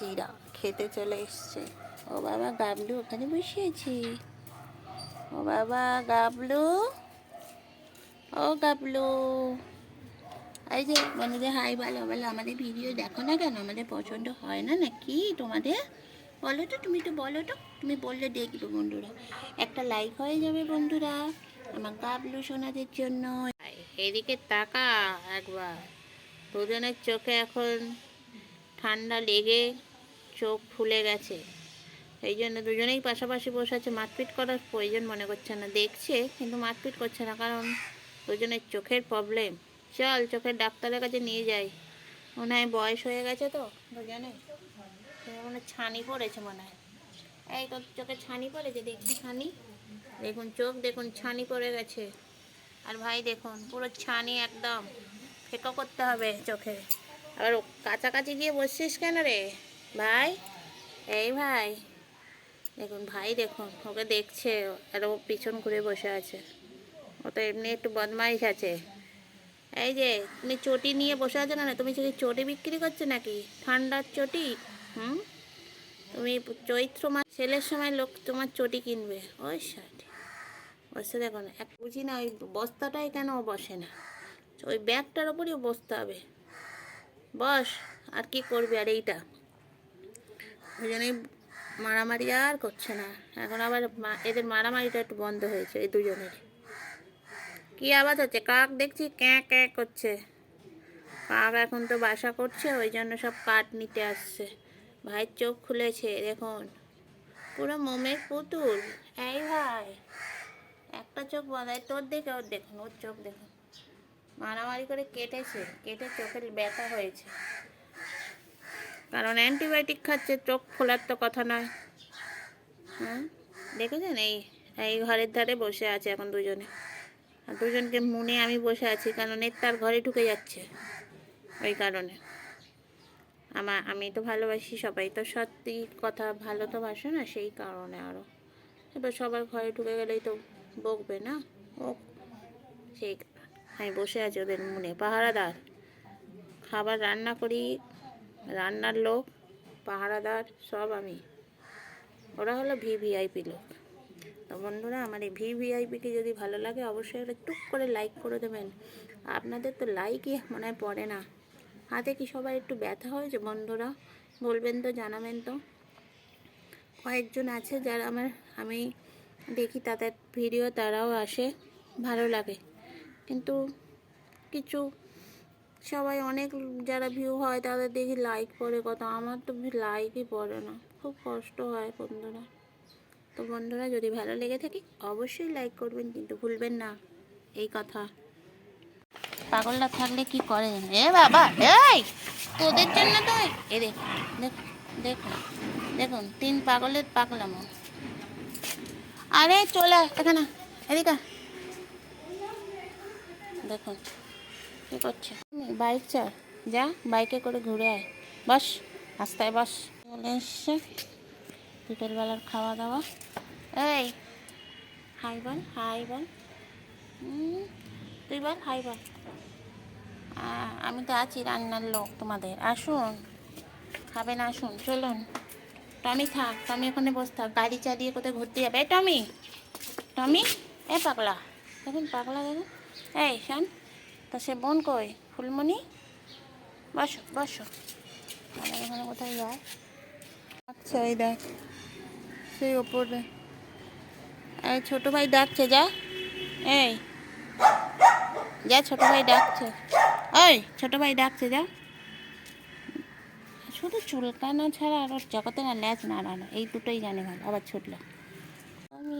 নাতিরা খেতে চলে এসছে। ও বাবা, গাবলু, ওখানে বসে আছে। ও বাবা, গাবলু। ও গাবলু। এই যে মনে বন্ধুদের, হাই, ভালো বলো আমাদের ভিডিও দেখো না কেন? আমাদের পছন্দ হয় না নাকি তোমাদের? বলো তো, তুমি তো বলো তো। তুমি বললে দেখবে বন্ধুরা। একটা লাইক হয়ে যাবে বন্ধুরা আমার গাবলু সোনাদের জন্য। এদিকে তাকা একবার। দুজনের চোখে এখন ঠান্ডা লেগে চোখ ফুলে গেছে। এই জন্য দুজনেই পাশাপাশি বসে আছে। মারপিট করার প্রয়োজন মনে করছে না। দেখছে, কিন্তু মারপিট করছে না, কারণ দুজনের চোখের প্রবলেম চল, চোখের ডাক্তারের কাছে নিয়ে যাই। মনে হয় বয়স হয়ে গেছে তো, দুজনে। মনে ছানি পড়েছে মনে হয়। এই তোর চোখে ছানি পড়েছে? দেখি ছানি। দেখুন চোখ, দেখুন ছানি পড়ে গেছে। আর ভাই, দেখুন, পুরো ছানি একদম। ফেঁকা করতে হবে চোখে। আবার কাছাকাছি গিয়ে বসছিস কেন রে? ভাই? এই ভাই। দেখুন ভাই দেখুন, ওকে দেখছে আর ও পিছন ঘুরে বসে আছে। ও তো এমনি একটু বদমাইশ আছে। এই যে, তুমি চটি নিয়ে বসে আছো কেন তুমি সেই চটি বিক্রি করছ নাকি? ঠান্ডার চটি? হুম? তুমি চৈত্র মাস ছেলের সময় লোক তোমার চটি কিনবে। ওই ষাট বসে দেখো না এক বুঝি না, ওই বস্তাটাই কেন ও বসে না? ওই ব্যাগটার ওপরই বসতে হবে। বস, আর কি করবি আর এইটা? ওই জন্যই মারামারি আর করছে না। এখন আবার এদের মারামারিটা একটু বন্ধ হয়েছে, এই দুজনের। কি আওয়াজ হচ্ছে? কাক দেখছি, ক্যাঁ ক্যাঁ করছে। কাক এখন তো বাসা করছে, ওই জন্য সব কাঠ নিতে আসছে। ভাইয়ের চোখ খুলেছে, দেখুন। পুরো মোমের পুতুল। এই ভাই, একটা চোখ এই তোর দেখে ওর দেখুন, ওর চোখ দেখুন। মারামারি করে কেটেছে, কেটে চোখের ব্যথা হয়েছে। কারণ অ্যান্টিবায়োটিক খাচ্ছে, চোখ খোলার তো কথা নয়। হ্যাঁ দেখেছেন এই এই ঘরের ধারে বসে আছে এখন দুজনে। আর দুজনকে মনে আমি বসে আছি কারণ এর তার ঘরে ঢুকে যাচ্ছে ওই কারণে। আমার আমি তো ভালোবাসি সবাই, তো সত্যি কথা ভালো তো বাসে না, সেই কারণে আরও এবার সবার ঘরে ঢুকে গেলেই তো বকবে না ও সেই, আমি বসে আছি ওদের মনে, পাহারাদার। খাবার রান্না করি রান্নার লোক, পাহারাদার, সব আমি। ওরা হলো ভিভিআইপি লোক। তো বন্ধুরা, আমার এই ভিভিআইপিকে যদি ভালো লাগে, অবশ্যই একটা টুক করে লাইক করে দেবেন। আপনাদের তো লাইকই মনে হয় পড়ে না। হাতে কি সবার একটু ব্যথা হয়েছে বন্ধুরা? বলবেন তো, জানাবেন তো। কয়েকজন আছে যারা আমার, আমি দেখি তাদের ভিডিও, তারাও আসে, ভালো লাগে। কিন্তু কিছু সবাই অনেক যারা ভিউ হয় তাদের দেখি লাইক পড়ে কথা। আমার তো লাইকই পড়ে না। খুব কষ্ট হয় বন্ধুরা। তো বন্ধুরা, যদি ভালো লেগে থাকে, অবশ্যই লাইক করবেন, কিন্তু ভুলবেন না এই কথা। পাগলটা থাকলে কি করে? এ বাবা, এই, তোদের জন্য তো এ দেখ দেখ দেখুন দেখুন, তিন পাগলের পাগলামো। আরে, চলে এখানে এদিকে দেখুন কি করছে? বাইক চার যা, বাইকে করে ঘুরে আয়। বস, রাস্তায় বস। চলে এসছে। বিকেলবেলার খাওয়া দাওয়া। এই, হাই বল হাই বল। তুই বল, হাই বল। আমি তো আছি রান্নার লোক তোমাদের। আসুন। খাবেন, আসুন। চলুন। টমি থাক, টমি ওখানে বসে থাক। গাড়ি চালিয়ে কোথায় ঘুরতে যাবে? টমি টমি এ পাগলা। দেখুন পাগলা দেখুন। এই, শান। তা সে বোন কই? ফুলমণি? বসো বসো। তাহলে এখানে কোথায় যায়? আচ্ছা এই দেখ সেই ওপরে। এই ছোটো ভাই ডাকছে যা। এই যা ছোট ভাই ডাকছে। ওই ছোট ভাই ডাকছে যা। শুধু চুলকানো ছাড়া আর জগতে না ল্যাচ নাড়ানো এই দুটোই জানে ভালো আবার ছুটলো। আমি